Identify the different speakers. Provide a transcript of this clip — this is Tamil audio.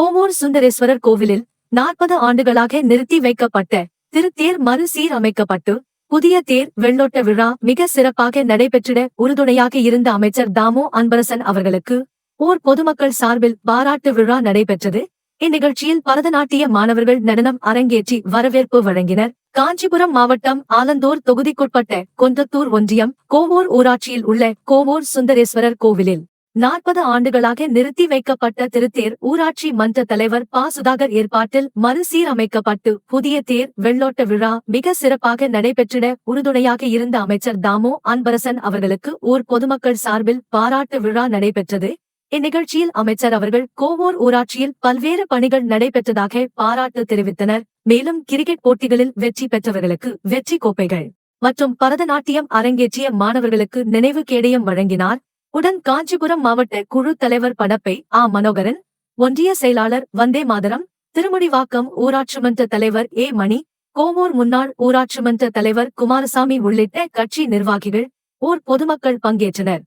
Speaker 1: கோமூர் சுந்தரேஸ்வரர் கோவிலில் நாற்பது ஆண்டுகளாக நிறுத்தி வைக்கப்பட்ட திருத்தேர் மறுசீரமைக்கப்பட்டு புதிய தேர் வெள்ளோட்ட விழா மிக சிறப்பாக நடைபெற்றிட உறுதுணையாக இருந்த அமைச்சர் தாமோ அன்பரசன் அவர்களுக்கு ஓர் பொதுமக்கள் சார்பில் பாராட்டு விழா நடைபெற்றது. இந்நிகழ்ச்சியில் பரதநாட்டிய மாணவர்கள் நடனம் அரங்கேற்றி வரவேற்பு வழங்கினர். காஞ்சிபுரம் மாவட்டம் ஆலந்தூர் தொகுதிக்குட்பட்ட கொந்தத்தூர் ஒன்றியம் கோவூர் ஊராட்சியில் உள்ள கோவூர் சுந்தரேஸ்வரர் கோவிலில் நாற்பது ஆண்டுகளாக நிறுத்தி வைக்கப்பட்ட திருத்தேர் ஊராட்சி மன்ற தலைவர் பா. சுதாகர் ஏற்பாட்டில் மறுசீரமைக்கப்பட்டு புதிய தேர் வெள்ளோட்ட விழா மிக சிறப்பாக நடைபெற்றிட உறுதுணையாக இருந்த அமைச்சர் தாமோ அன்பரசன் அவர்களுக்கு ஊர் பொதுமக்கள் சார்பில் பாராட்டு விழா நடைபெற்றது. இந்நிகழ்ச்சியில் அமைச்சர் அவர்கள் கோவூர் ஊராட்சியில் பல்வேறு பணிகள் நடைபெற்றதாக பாராட்டு தெரிவித்தனர். மேலும் கிரிக்கெட் போட்டிகளில் வெற்றி பெற்றவர்களுக்கு வெற்றி கோப்பைகள் மற்றும் பரதநாட்டியம் அரங்கேற்றிய மாணவர்களுக்கு நினைவு கேடயம் வழங்கினார். உடன் காஞ்சிபுரம் மாவட்ட குழு தலைவர் படப்பை ஆ. மனோகரன் ஒன்றிய செயலாளர் வந்தே மாதரம் திருமுடிவாக்கம் ஊராட்சி மன்ற தலைவர் ஏ. மணி கோவூர் முன்னாள் ஊராட்சி மன்ற தலைவர் குமாரசாமி உள்ளிட்ட கட்சி நிர்வாகிகள் ஊர் பொதுமக்கள் பங்கேற்றனர்.